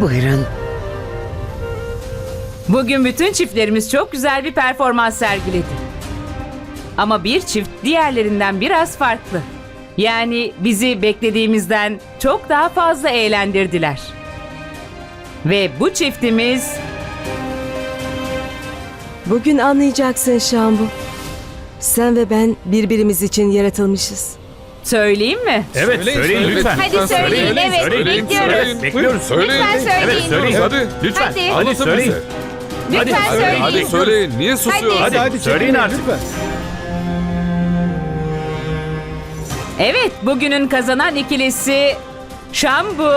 Buyurun. Bugün bütün çiftlerimiz çok güzel bir performans sergiledi. Ama bir çift diğerlerinden biraz farklı. Yani bizi beklediğimizden çok daha fazla eğlendirdiler. Ve bu çiftimiz Bugün anlayacaksın Şambu. Sen ve ben birbirimiz için yaratılmışız. Söyleyeyim mi? Evet söyleyin, lütfen. Hadi söyleyin, evet, Söyleyin, bekliyoruz. söyleyin. Bekliyoruz. Söyleyin. Lütfen söyleyin. Evet söyleyin. Hadi. Lütfen. Hadi. Hadi söyleyin. Lütfen Hadi, söyleyin. Hadi söyleyin. Niye susuyorsun? Hadi. Hadi, söyleyin artık. Evet, bugünün kazanan ikilisi Şambu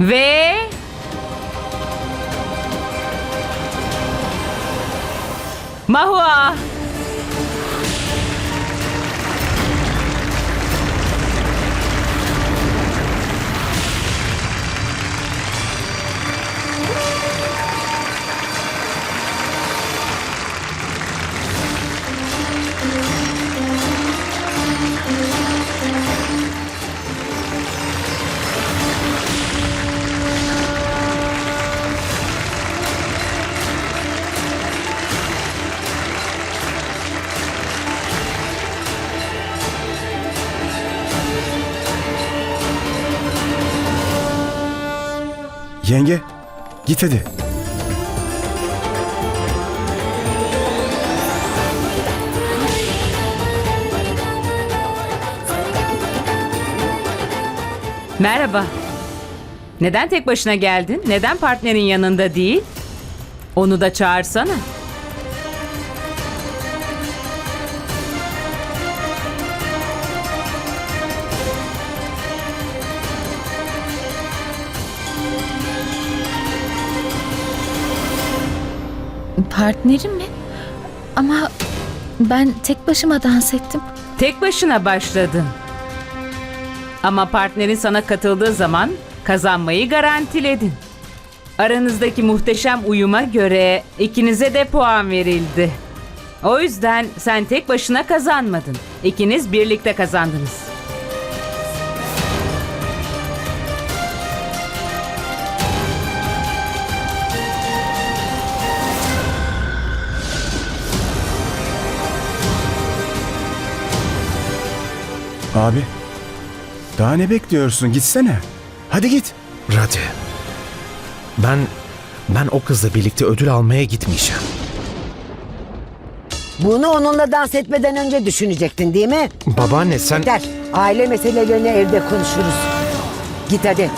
ve Mahua. Yenge, git hadi. Merhaba. Neden tek başına geldin? Neden partnerin yanında değil? Onu da çağırsana. Partnerim mi? Ama ben tek başıma dans ettim. Tek başına başladın. Ama partnerin sana katıldığı zaman kazanmayı garantiledin. Aranızdaki muhteşem uyuma göre ikinize de puan verildi. O yüzden sen tek başına kazanmadın. İkiniz birlikte kazandınız. Abi, daha ne bekliyorsun? Gitsene. Hadi git. Radi. Ben ben o kızla birlikte ödül almaya gitmeyeceğim. Bunu onunla dans etmeden önce düşünecektin değil mi? Babaanne sen Yeter. Aile meselelerini evde konuşuruz. Git hadi.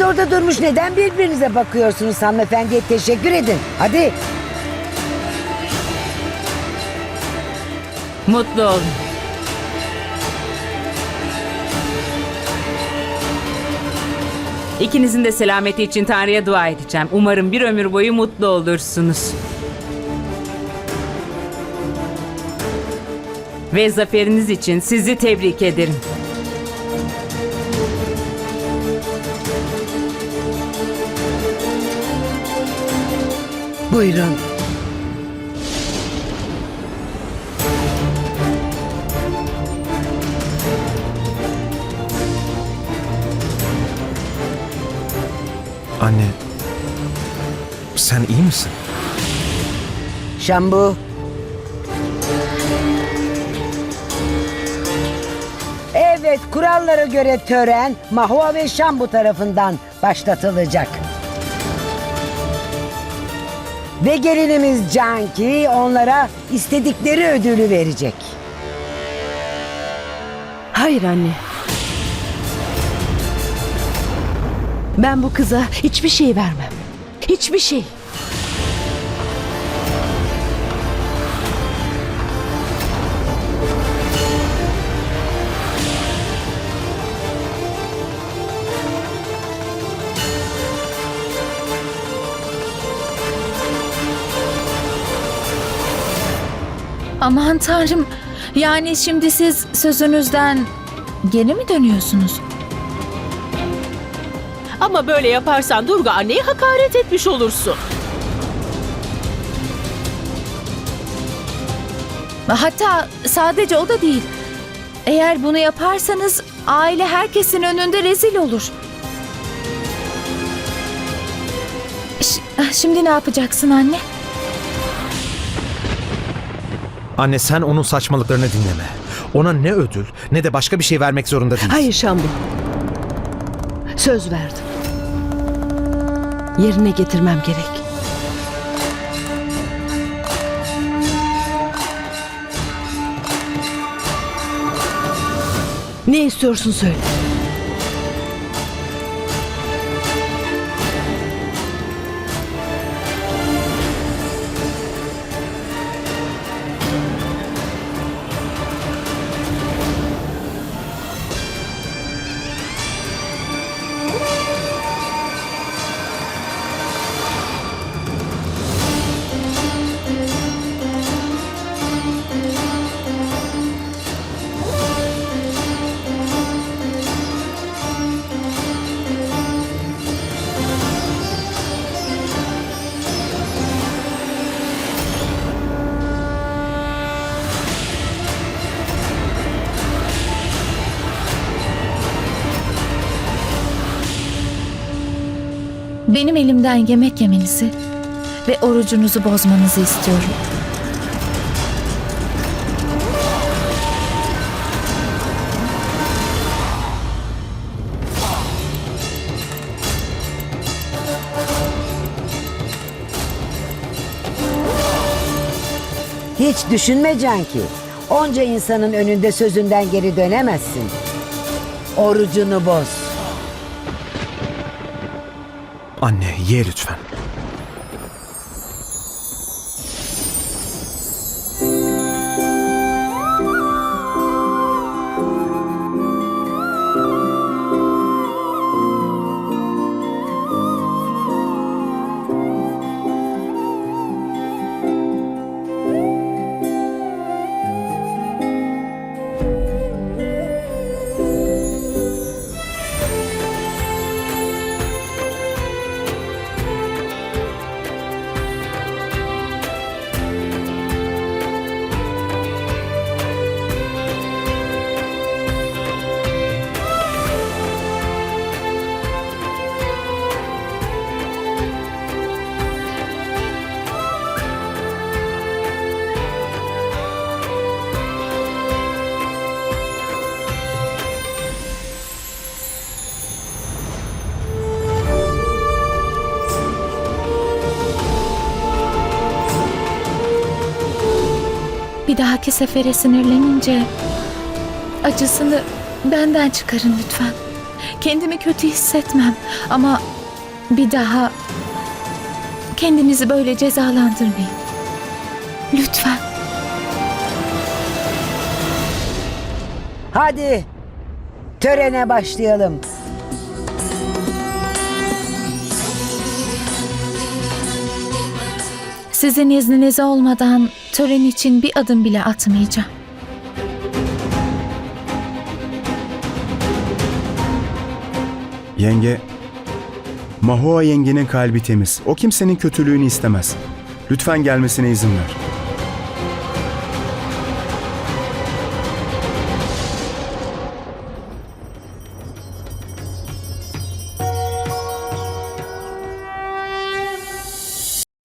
Orada durmuş neden birbirinize bakıyorsunuz hanımefendiye teşekkür edin. Hadi. Mutlu olun. İkinizin de selameti için Tanrı'ya dua edeceğim. Umarım bir ömür boyu mutlu olursunuz. Ve zaferiniz için sizi tebrik ederim. Buyurun. anne sen iyi misin? Şambu. Evet. Kurallara göre tören Mahua ve Şambu tarafından başlatılacak. Ve gelinimiz Canki onlara istedikleri ödülü verecek. Hayır anne. Ben bu kıza hiçbir şey vermem. Hiçbir şey. Aman tanrım. Yani şimdi siz sözünüzden geri mi dönüyorsunuz? Ama böyle yaparsan Durga anneye hakaret etmiş olursun. Hatta sadece o da değil. Eğer bunu yaparsanız aile herkesin önünde rezil olur. Ş- Şimdi ne yapacaksın anne? Anne sen onun saçmalıklarını dinleme. Ona ne ödül ne de başka bir şey vermek zorunda değilsin. Hayır Şambu. Söz verdim. Yerine getirmem gerek. Ne istiyorsun söyle. Benim elimden yemek yemenizi ve orucunuzu bozmanızı istiyorum. Hiç düşünme Canki. Onca insanın önünde sözünden geri dönemezsin. Orucunu boz. Anne ye lütfen. Dahaki sefere sinirlenince acısını benden çıkarın lütfen. Kendimi kötü hissetmem ama bir daha kendinizi böyle cezalandırmayın. Lütfen. Hadi törene başlayalım. Sizin izniniz olmadan tören için bir adım bile atmayacağım. Yenge, Mahua yengenin kalbi temiz. O kimsenin kötülüğünü istemez. Lütfen gelmesine izin ver.